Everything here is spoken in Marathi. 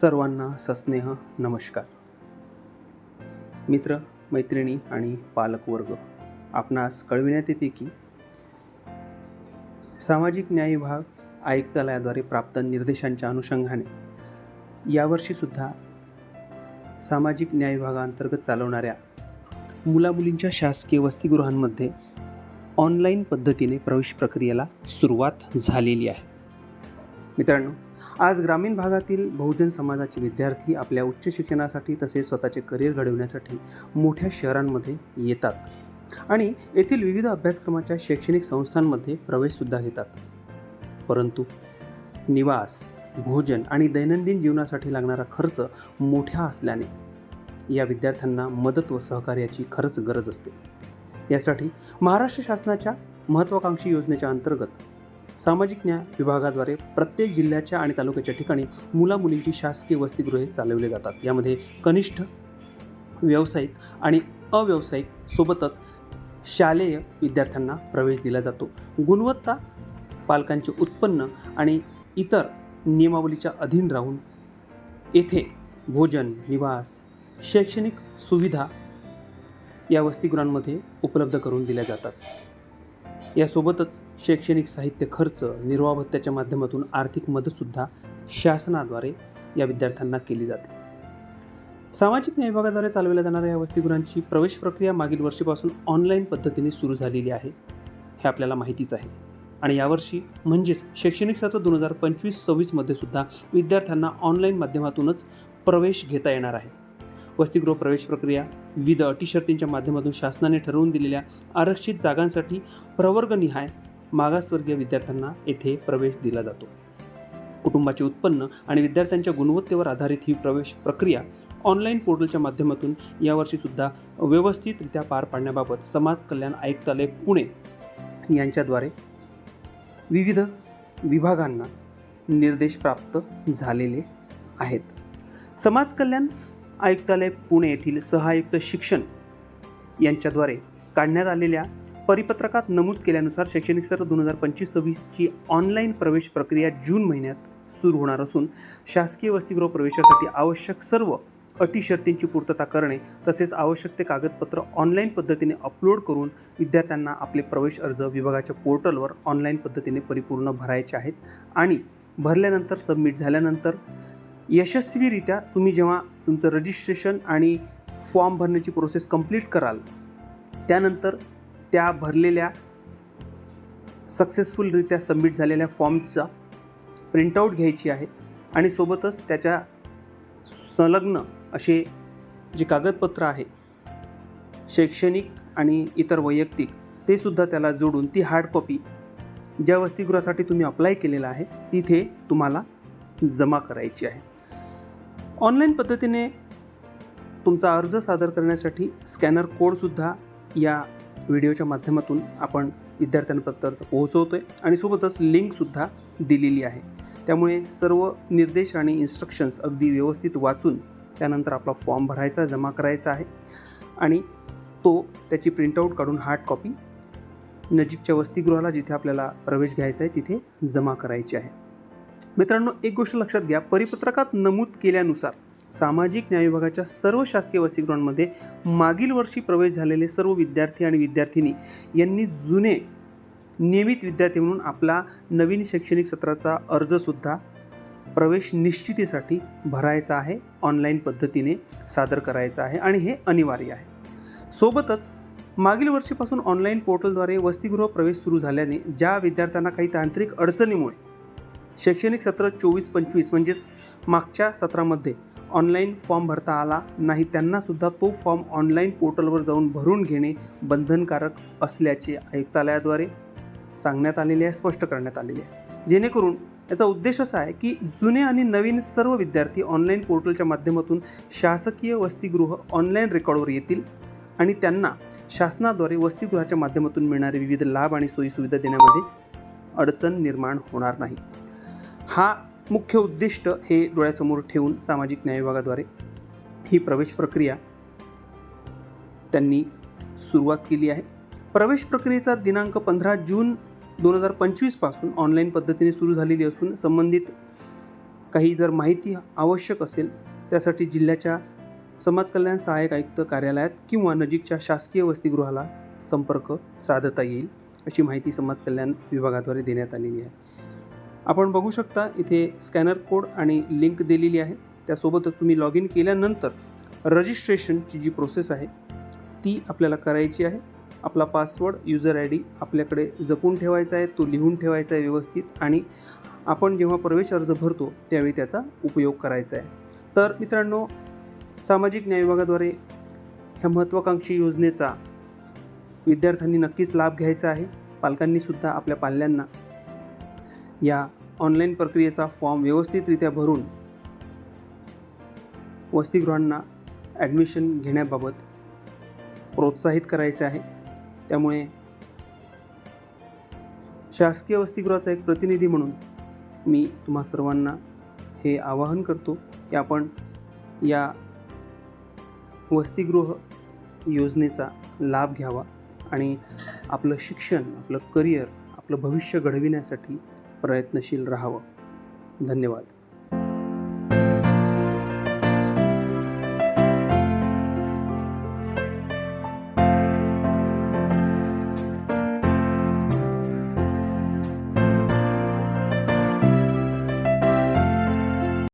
सर्वांना सस्नेह नमस्कार. मित्र मैत्रिणी आणि पालकवर्ग आपणास कळविण्यात येते की सामाजिक न्याय विभाग आयुक्तालयाद्वारे प्राप्त निर्देशांच्या अनुषंगाने यावर्षीसुद्धा सामाजिक न्याय विभागाअंतर्गत चालवणाऱ्या मुलामुलींच्या शासकीय वसतिगृहांमध्ये ऑनलाईन पद्धतीने प्रवेश प्रक्रियेला सुरुवात झालेली आहे. मित्रांनो आज ग्रामीण भागातील बहुजन समाजाचे विद्यार्थी आपल्या उच्च शिक्षणासाठी तसेच स्वतःचे करिअर घडवण्यासाठी मोठ्या शहरांमध्ये येतात. आणि येथील विविध अभ्यासक्रमाच्या शैक्षणिक संस्थांमध्ये प्रवेशसुद्धा घेतात. परंतु निवास भोजन आणि दैनंदिन जीवनासाठी लागणारा खर्च मोठ्या असल्याने या विद्यार्थ्यांना मदत व सहकार्याची खरंच गरज असते. यासाठी महाराष्ट्र शासनाच्या महत्त्वाकांक्षी योजनेच्या अंतर्गत सामाजिक न्याय विभागाद्वारे प्रत्येक जिल्ह्याच्या आणि तालुक्याच्या ठिकाणी मुलामुलींची शासकीय वसतिगृहे चालवली जातात. यामध्ये कनिष्ठ व्यावसायिक आणि अव्यावसायिक सोबतच शालेय विद्यार्थ्यांना प्रवेश दिला जातो. गुणवत्ता पालकांचे उत्पन्न आणि इतर नियमावलीच्या अधीन राहून येथे भोजन निवास शैक्षणिक सुविधा या वसतिगृहांमध्ये उपलब्ध करून दिल्या जातात. यासोबतच शैक्षणिक साहित्य खर्च निर्वाह भत्त्याच्या माध्यमातून आर्थिक मदतसुद्धा शासनाद्वारे या विद्यार्थ्यांना केली जाते. सामाजिक न्याय विभागाद्वारे चालवल्या जाणाऱ्या या वसतिगृहांची प्रवेश प्रक्रिया मागील वर्षीपासून ऑनलाईन पद्धतीने सुरू झालेली आहे हे आपल्याला माहितीच आहे. आणि यावर्षी म्हणजेच शैक्षणिक सत्र दोन हजार पंचवीस सव्वीसमध्ये सुद्धा विद्यार्थ्यांना ऑनलाईन माध्यमातूनच प्रवेश घेता येणार आहे. वसतिगृह प्रवेश प्रक्रिया विविध अटी शर्तींच्या माध्यमातून शासनाने ठरवून दिलेल्या आरक्षित जागांसाठी प्रवर्गनिहाय मागासवर्गीय विद्यार्थ्यांना येथे प्रवेश दिला जातो. कुटुंबाचे उत्पन्न आणि विद्यार्थ्यांच्या गुणवत्तेवर आधारित ही प्रवेश प्रक्रिया ऑनलाईन पोर्टलच्या माध्यमातून यावर्षीसुद्धा व्यवस्थितरित्या पार पाडण्याबाबत समाज कल्याण आयुक्तालय पुणे यांच्याद्वारे विविध विभागांना निर्देश प्राप्त झालेले आहेत. समाज कल्याण आयुक्तालय पुणे येथील सहआयुक्त शिक्षण यांच्याद्वारे काढण्यात आलेल्या परिपत्रकात नमूद केल्यानुसार शैक्षणिक सत्र दोन हजार पंचवीस सव्वीसची ऑनलाईन प्रवेश प्रक्रिया जून महिन्यात सुरू होणार असून शासकीय वसतिगृह प्रवेशासाठी आवश्यक सर्व अटी शर्तींची पूर्तता करणे तसेच आवश्यक ते कागदपत्र ऑनलाईन पद्धतीने अपलोड करून विद्यार्थ्यांना आपले प्रवेश अर्ज विभागाच्या पोर्टलवर ऑनलाईन पद्धतीने परिपूर्ण भरायचे आहेत आणि भरल्यानंतर सबमिट झाल्यानंतर यशस्वीरित्या तुम्ही जेव्हा तुमचं रजिस्ट्रेशन आणि फॉर्म भरण्याची प्रोसेस कंप्लीट कराल त्यानंतर त्या भरलेल्या सक्सेसफुलरित्या सबमिट झालेल्या फॉर्मचा प्रिंटआउट घ्यायची आहे आणि सोबतच त्याच्या संलग्न असे जे कागदपत्र आहे शैक्षणिक आणि इतर वैयक्तिक ते सुद्धा त्याला जोडून ती हार्ड कॉपी ज्या वसतिगृहासाठी तुम्ही अप्लाय केलेला आहे तिथे तुम्हाला जमा करायची आहे. ऑनलाईन पद्धतीने तुमचा अर्ज सादर करण्यासाठी स्कॅनर कोडसुद्धा या व्हिडिओच्या माध्यमातून आपण विद्यार्थ्यांपर्यंत पोहोचवतो आहे आणि सोबतच लिंकसुद्धा दिलेली आहे. त्यामुळे सर्व निर्देश आणि इन्स्ट्रक्शन्स अगदी व्यवस्थित वाचून त्यानंतर आपला फॉर्म भरायचा जमा करायचा आहे आणि तो त्याची प्रिंटआउट काढून हार्ड कॉपी नजीकच्या वसतिगृहाला जिथे आपल्याला प्रवेश घ्यायचा आहे तिथे जमा करायची आहे. मित्रांनो एक गोष्ट लक्षात घ्या. परिपत्रकात नमूद केल्यानुसार सामाजिक न्याय विभागाच्या सर्व शासकीय वसतिगृहांमध्ये मागील वर्षी प्रवेश झालेले सर्व विद्यार्थी आणि विद्यार्थिनी यांनी जुने नियमित विद्यार्थी म्हणून आपला नवीन शैक्षणिक सत्राचा अर्जसुद्धा प्रवेश निश्चितीसाठी भरायचा आहे ऑनलाईन पद्धतीने सादर करायचा आहे आणि हे अनिवार्य आहे. सोबतच मागील वर्षीपासून ऑनलाईन पोर्टलद्वारे वसतिगृह प्रवेश सुरू झाल्याने ज्या विद्यार्थ्यांना काही तांत्रिक अडचणीमुळे शैक्षणिक सत्र चोवीस पंचवीस म्हणजेच मागच्या सत्रामध्ये ऑनलाईन फॉर्म भरता आला नाही त्यांनासुद्धा तो फॉर्म ऑनलाईन पोर्टलवर जाऊन भरून घेणे बंधनकारक असल्याचे आयुक्तालयाद्वारे सांगण्यात आलेले आहे स्पष्ट करण्यात आलेले आहे. जेणेकरून याचा उद्देश असा आहे की जुने आणि नवीन सर्व विद्यार्थी ऑनलाईन पोर्टलच्या माध्यमातून शासकीय वसतिगृह ऑनलाईन रेकॉर्डवर येतील आणि त्यांना शासनाद्वारे वसतिगृहाच्या माध्यमातून मिळणारे विविध लाभ आणि सोयीसुविधा देण्यामध्ये अडचण निर्माण होणार नाही. हा मुख्य उद्दिष्ट हे डोळ्यासमोर ठेवून सामाजिक न्याय विभागाद्वारे ही प्रवेश प्रक्रिया त्यांनी सुरुवात केली आहे. प्रवेश प्रक्रियेचा दिनांक पंधरा जून दोन हजार पंचवीसपासून ऑनलाईन पद्धतीने सुरू झालेली असून संबंधित काही जर माहिती आवश्यक असेल त्यासाठी जिल्ह्याच्या समाज कल्याण सहाय्यक आयुक्त कार्यालयात किंवा नजीकच्या शासकीय वसतिगृहाला संपर्क साधता येईल अशी माहिती समाज कल्याण विभागाद्वारे देण्यात आलेली आहे. आपण बघू शकता इथे स्कॅनर कोड आणि लिंक दिलेली आहे. त्यासोबतच तुम्ही लॉग इन केल्यानंतर रजिस्ट्रेशनची जी प्रोसेस आहे ती आपल्याला करायची आहे. आपला पासवर्ड युजर आय डी आपल्याकडे जपून ठेवायचा आहे तो लिहून ठेवायचा आहे व्यवस्थित आणि आपण जेव्हा प्रवेश अर्ज भरतो त्यावेळी त्याचा उपयोग करायचा आहे. तर मित्रांनो सामाजिक न्याय विभागाद्वारे ह्या महत्त्वाकांक्षी योजनेचा विद्यार्थ्यांनी नक्कीच लाभ घ्यायचा आहे. पालकांनीसुद्धा आपल्या पाल्यांना या ऑनलाईन प्रक्रियेचा फॉर्म व्यवस्थितरित्या भरून वसतिगृहांना ॲडमिशन घेण्याबाबत प्रोत्साहित करायचे आहे. त्यामुळे शासकीय वसतिगृहाचा एक प्रतिनिधी म्हणून मी तुम्हा सर्वांना हे आवाहन करतो की आपण या वसतिगृह योजनेचा लाभ घ्यावा आणि आपलं शिक्षण आपलं करिअर आपलं भविष्य घडविण्यासाठी प्रयत्नशील राहावं. धन्यवाद.